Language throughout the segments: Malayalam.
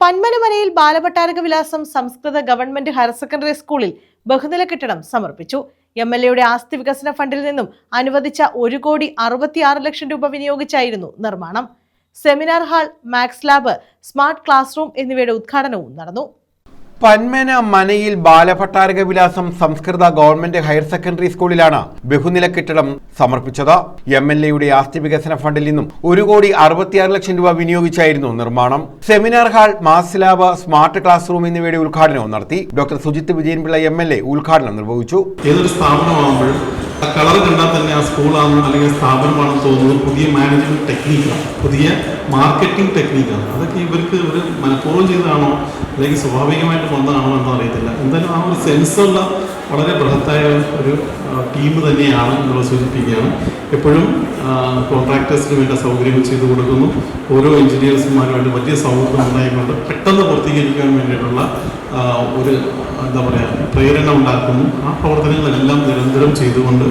പന്മനമനയിൽ ബാലപട്ടാരക വിലാസം സംസ്കൃത ഗവൺമെന്റ് ഹയർ സെക്കൻഡറി സ്കൂളിൽ ബഹുനില കെട്ടിടം സമർപ്പിച്ചു. എം എൽ എയുടെ ആസ്തി വികസന ഫണ്ടിൽ നിന്നും അനുവദിച്ച ഒരു കോടി അറുപത്തിയാറ് ലക്ഷം രൂപ വിനിയോഗിച്ചായിരുന്നു നിർമ്മാണം. Seminar hall max lab smart classroom എന്നിവയുടെ ഉദ്ഘാടനവും നടന്നു. പന്മന മനയിൽ ബാലഭട്ടാരക വിലാസം സംസ്കൃത ഗവൺമെന്റ് ഹയർ സെക്കൻഡറി സ്കൂളിലാണ് ബഹുനില കെട്ടിടം സമർപ്പിച്ചത്. എം എൽ എയുടെ ആസ്തി വികസന ഫണ്ടിൽ നിന്നും ഒരു കോടി അറുപത്തിയാറ് ലക്ഷം രൂപ വിനിയോഗിച്ചായിരുന്നു നിർമ്മാണം. Seminar hall max lab smart classroom എന്നിവയുടെ ഉദ്ഘാടനവും നടത്തി. Doctor Sujith Vijayan Pillai M L A ഉദ്ഘാടനം നിർവഹിച്ചു. ഏതൊരു സ്ഥാപനമാകുമ്പോഴും കളർ കണ്ടാൽ തന്നെ ആ സ്കൂളാണെന്നും അല്ലെങ്കിൽ സ്ഥാപനമാണെന്ന് തോന്നുന്നത് പുതിയ മാനേജ്മെന്റ് ടെക്നീക്കാണ് പുതിയ മാർക്കറ്റിംഗ് ടെക്നീക്കാണ് അതൊക്കെ ഇവർക്ക് ഒരു മനഃപൂർവം ചെയ്തതാണോ അല്ലെങ്കിൽ സ്വാഭാവികമായിട്ട് വന്നതാണോ എന്നറിയത്തില്ല എന്തായാലും ആ ഒരു സെൻസുള്ള വളരെ ബൃഹത്തായ ഒരു ടീം തന്നെയാണ് എന്നുള്ളത് സൂചിപ്പിക്കുകയാണ്. എപ്പോഴും കോൺട്രാക്ടേഴ്സിന് വേണ്ട സൗകര്യങ്ങൾ ചെയ്തു കൊടുക്കുന്നു. ഓരോ എഞ്ചിനീയേഴ്സുമാരുമായിട്ട് വലിയ സൗഹൃദം ഉണ്ടായിക്കൊണ്ട് പെട്ടെന്ന് പൂർത്തീകരിക്കാൻ വേണ്ടിയിട്ടുള്ള ഒരു എന്താ പറയുക പ്രേരണ ഉണ്ടാക്കുന്നു. ആ പ്രവർത്തനങ്ങളെല്ലാം നിരന്തരം ചെയ്തുകൊണ്ട്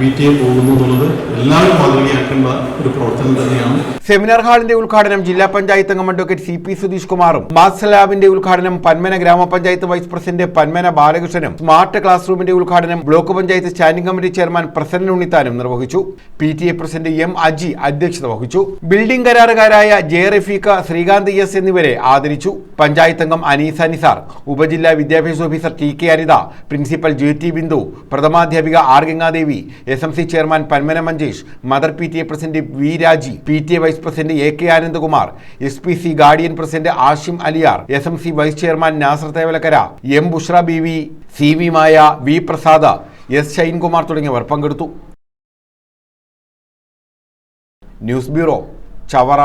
പി ടി എ പോകുന്നു എന്നുള്ളത് എല്ലാവരും മാതൃകയാക്കേണ്ട ഒരു പ്രവർത്തനം തന്നെയാണ്. സെമിനാർ ഹാളിന്റെ ഉദ്ഘാടനം ജില്ലാ പഞ്ചായത്ത് അംഗം അഡ്വക്കേറ്റ് സി പി സുധീഷ് കുമാറും മാസ് ലാബിന്റെ ഉദ്ഘാടനം പന്മന ഗ്രാമപഞ്ചായത്ത് വൈസ് പ്രസിഡന്റ് പന്മന ബാലകൃഷ്ണനും സ്മാർട്ട് ക്ലാസ് റൂമിന്റെ ഉദ്ഘാടനം block panchayat standing committee chairman Prasannan ഉണ്ണിത്താനും നിർവഹിച്ചു. P T A president M Aji അധ്യക്ഷത വഹിച്ചു. ബിൽഡിംഗ് കരാറുകാരായ ജെ റഫീഖ ശ്രീകാന്ത് എസ് എന്നിവരെ ആദരിച്ചു. പഞ്ചായത്ത് അംഗം അനീസ നിസാർ ഉപജില്ലാ വിദ്യാഭ്യാസ officer T K Anitha principal J T Bindu പ്രഥമാധ്യാപിക R Gangadevi S M C chairman Panmana Manjesh mother P T A president V Raji P T A vice president A K Anandakumar S P C guardian president Ashim Aliyar S M C vice chairman Nasar Thevalakkara M Bushra B V C V Maya V Prasad S Shinekumar തുടങ്ങിയവർ പങ്കെടുത്തു. News bureau Chavara.